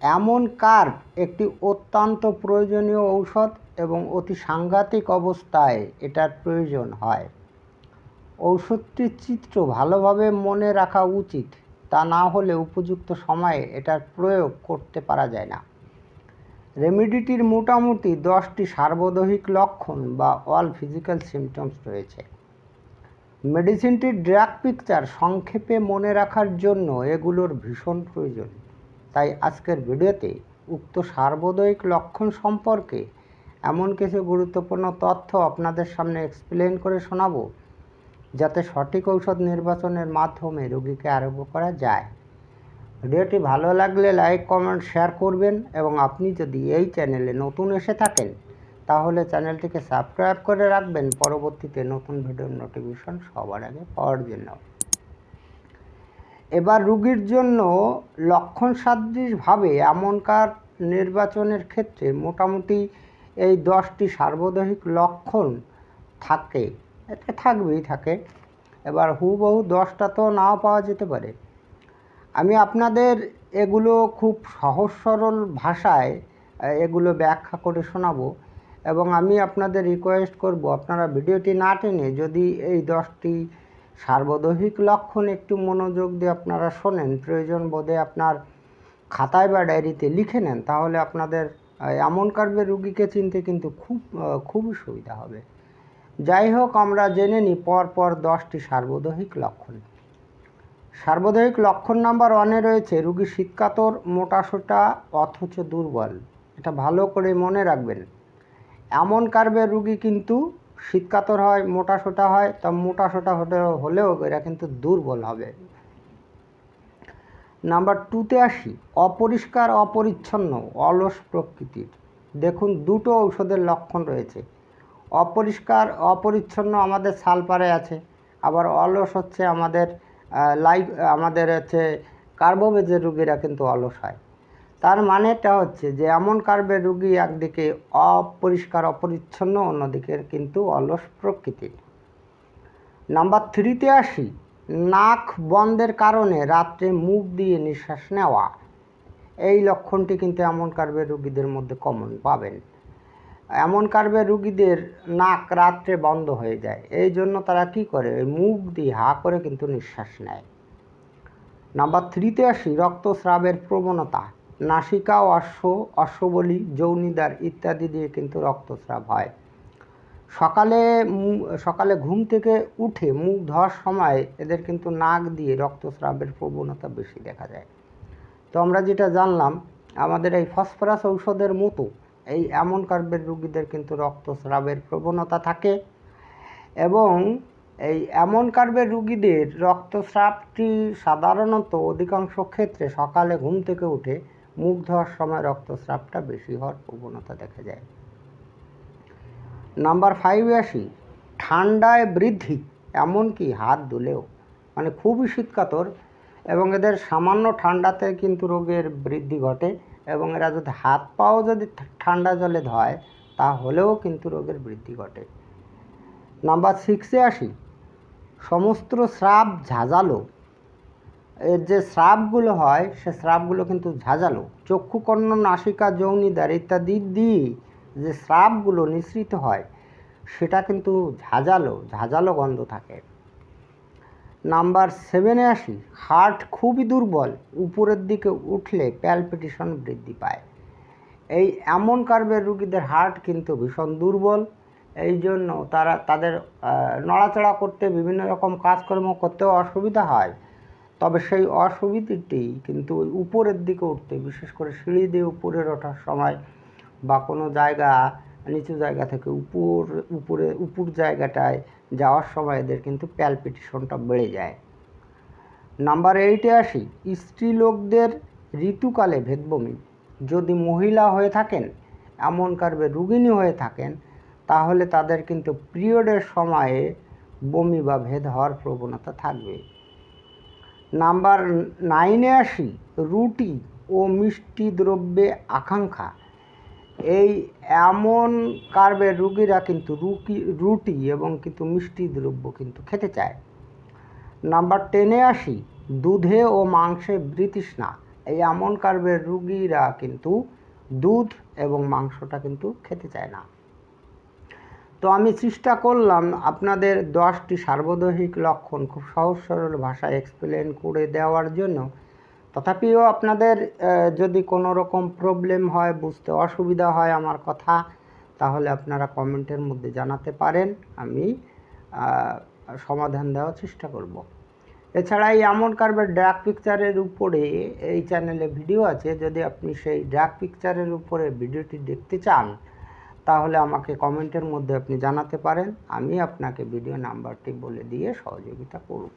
এমন কার্ভ, একটি অত্যন্ত প্রয়োজনীয় ঔষধ এবং অতি সাংঘাতিক অবস্থায় এটার প্রয়োজন হয়। ঔষধটির চিত্র ভালোভাবে মনে রাখা উচিত, তা না হলে উপযুক্ত সময়ে এটার প্রয়োগ করতে পারা যায় না। রেমেডিটির মোটামুটি দশটি সার্বদৈহিক লক্ষণ বা অল ফিজিক্যাল সিমটমস রয়েছে। মেডিসিনটির ড্রাগ পিকচার সংক্ষেপে মনে রাখার জন্য এগুলোর ভীষণ প্রয়োজন। তাই আজকের ভিডিওতে উক্ত সার্বদয়িক লক্ষণ সম্পর্কে এমন কিছু গুরুত্বপূর্ণ তথ্য আপনাদের সামনে এক্সপ্লেন করে শোনাব, যাতে সঠিক ঔষধ নির্বাচনের মাধ্যমে রোগীকে আরোগ্য করা যায়। ভিডিওটি ভালো লাগলে লাইক কমেন্ট শেয়ার করবেন এবং আপনি যদি এই চ্যানেলে নতুন এসে থাকেন, তাহলে চ্যানেলটিকে সাবস্ক্রাইব করে রাখবেন। পরবর্তীতে নতুন ভিডিওর নোটিফিকেশন সবার আগে পাওয়ার জন্য। এবার রুগীর জন্য লক্ষণ সাদৃশভাবে এমনকার নির্বাচনের ক্ষেত্রে মোটামুটি এই দশটি সার্বদৈহিক লক্ষণ থাকে? এটা থাকবেই থাকে। এবার হুবহু দশটা তো নাও পাওয়া যেতে পারে। আমি আপনাদের এগুলো খুব সহজ সরল ভাষায় এগুলো ব্যাখ্যা করে শোনাবো এবং আমি আপনাদের রিকোয়েস্ট করব আপনারা ভিডিওটি না টেনে যদি এই দশটি সার্বদৈহিক লক্ষণ একটু মনোযোগ দিয়ে আপনারা শোনেন, প্রয়োজন বোধে আপনার খাতায় বা ডায়েরিতে লিখে নেন, তাহলে আপনাদের এমন কার্বে রুগীকে চিনতে কিন্তু খুব খুবই সুবিধা হবে। যাই হোক, আমরা জেনে নিই পর পর দশটি সার্বদৈহিক লক্ষণ। সার্বদৈহিক লক্ষণ নাম্বার ওয়ানে রয়েছে, রুগী শীতকাতর মোটাসোটা অথচ দুর্বল। এটা ভালো করে মনে রাখবেন। এমন কার্বের রুগী কিন্তু শীতকাতর হয়, মোটা সোটা হয়, তা মোটাসোটা হতে হলেও এরা কিন্তু দুর্বল হবে। নাম্বার টুতে আসি, অপরিষ্কার, অপরিচ্ছন্ন, অলস প্রকৃতির। দেখুন, দুটো ঔষধের লক্ষণ রয়েছে। অপরিষ্কার, অপরিচ্ছন্ন আমাদের সালপারে আছে, আবার অলস হচ্ছে আমাদের লাইফ আমাদের হচ্ছে কার্বোভেজের রুগীরা কিন্তু অলস হয়। তার মানেটা হচ্ছে যে এমন কার্বের রুগী একদিকে অপরিষ্কার, অপরিচ্ছন্ন, অন্যদিকে কিন্তু অলস প্রকৃতির নাম্বার থ্রিতে আসি। নাক বন্ধের কারণে রাত্রে মুখ দিয়ে নিঃশ্বাস নেওয়া। এই লক্ষণটি কিন্তু এমন কার্বের রুগীদের মধ্যে কমন পাবেন। এমন কার্বের রুগীদের নাক রাত্রে বন্ধ হয়ে যায়। এই জন্য তারা কি করে? মুখ দিয়ে হা করে কিন্তু নিঃশ্বাস নেয়। নাম্বার থ্রিতে আসি, রক্তস্রাবের প্রবণতা। নাসিকা অশ্ব, অশ্ববলি, যৌনিদার ইত্যাদি দিয়ে কিন্তু রক্তস্রাব হয়। সকালে সকালে ঘুম থেকে উঠে মুখ ধোয়ার সময় এদের কিন্তু নাক দিয়ে রক্তস্রাবের প্রবণতা বেশি দেখা যায়। তো আমরা যেটা জানলাম, আমাদের এই ফসফরাস ঔষধের মতো এই এমন কার্বের রুগীদের কিন্তু রক্তস্রাবের প্রবণতা থাকে এবং এই এমন কার্বের রুগীদের রক্তস্রাবটি সাধারণত অধিকাংশ ক্ষেত্রে সকালে ঘুম থেকে উঠে মুখ ধোয়ার সময় রক্তস্রাবটা বেশি হওয়ার প্রবণতা দেখা যায়। নাম্বার ফাইভে আসি, ঠান্ডায় বৃদ্ধি, এমনকি হাত দুলেও মানে খুবই শীতকাতর, এবং এদের সামান্য ঠান্ডাতে কিন্তু রোগের বৃদ্ধি ঘটে, এবং এরা যদি হাত পাও যদি ঠান্ডা জলে ধয়, তাহলেও কিন্তু রোগের বৃদ্ধি ঘটে। নাম্বার সিক্সে আসি, সমস্ত স্রাব ঝাঁঝালো এর যে স্রাবগুলো হয়, সে স্রাবগুলো কিন্তু ঝাঁঝালো। চক্ষুকর্ণ নাসিকা যৌনিদার ইত্যাদি দিয়ে যে স্রাবগুলো নিঃসৃত হয়, সেটা কিন্তু ঝাঁঝালো ঝাঁঝালো গন্ধ থাকে। নাম্বার সেভেনে আসি, হার্ট খুবই দুর্বল, উপরের দিকে উঠলে প্যালপিটেশন বৃদ্ধি পায়। এই এমন কার্বের রুগীদের হার্ট কিন্তু ভীষণ দুর্বল, এই জন্য তারা তাদের নড়াচড়া করতে বিভিন্ন রকম কাজকর্ম করতেও অসুবিধা হয়। তবে সেই অসুবিধাটি কিন্তু ওই উপরের দিকে উঠতে, বিশেষ করে সিঁড়ি দিয়ে উপরে ওঠার সময় বা কোনো জায়গা, নিচু জায়গা থেকে উপর, উপরে, উপর জায়গাটায় যাওয়ার সময় এদের কিন্তু প্যালপিটেশনটা বেড়ে যায়। নাম্বার এইটে আসি, স্ত্রী লোকদের ঋতুকালে ভেদবমি যদি মহিলা হয়ে থাকেন, এমন কার্বে রুগিনী হয়ে থাকেন, তাহলে তাদের কিন্তু পিরিয়ডের সময়ে বমি বা ভেদ হওয়ার প্রবণতা থাকবে। নাম্বার নাইনে আসি, রুটি ও মিষ্টি দ্রব্যে আকাঙ্ক্ষা। এই এমন কার্বের রুগীরা কিন্তু রুকি, রুটি এবং কিন্তু মিষ্টি দ্রব্য কিন্তু খেতে চায়। নাম্বার টেনে আসি, দুধে ও মাংসে বৃতৃষ্ণা এই এমন কার্বের রুগীরা কিন্তু দুধ এবং মাংসটা কিন্তু খেতে চায় না। তো আমি চেষ্টা করলাম আপনাদের দশটি সার্বদৈহিক লক্ষণ খুব সহজ সরল ভাষায় এক্সপ্লেন করে দেওয়ার জন্য। তথাপিও আপনাদের যদি কোনো রকম প্রবলেম হয়, বুঝতে অসুবিধা হয় আমার কথা, তাহলে আপনারা কমেন্টের মধ্যে জানাতে পারেন। আমি সমাধান দেওয়ার চেষ্টা করব। এছাড়া এই আমন কার্বের ড্রাগ পিকচারের উপরে এই চ্যানেলে ভিডিও আছে। যদি আপনি সেই ড্রাগ পিকচারের উপরে ভিডিওটি দেখতে চান তাহলে আমাকে কমেন্টের মধ্যে আপনি জানাতে পারেন। আমি আপনাকে ভিডিও নাম্বারটি বলে দিয়ে সহযোগিতা করব।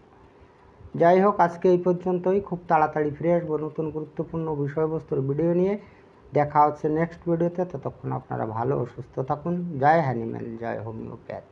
যাই হোক, আজকে এই পর্যন্তই। খুব তাড়াতাড়ি ফিরে আসব নতুন গুরুত্বপূর্ণ বিষয়বস্তুর ভিডিও নিয়ে। দেখা হচ্ছে নেক্সট ভিডিওতে ততক্ষণ আপনারা ভালো ও সুস্থ থাকুন। জয় হ্যানিম্যান জয় হোমিওপ্যাথ।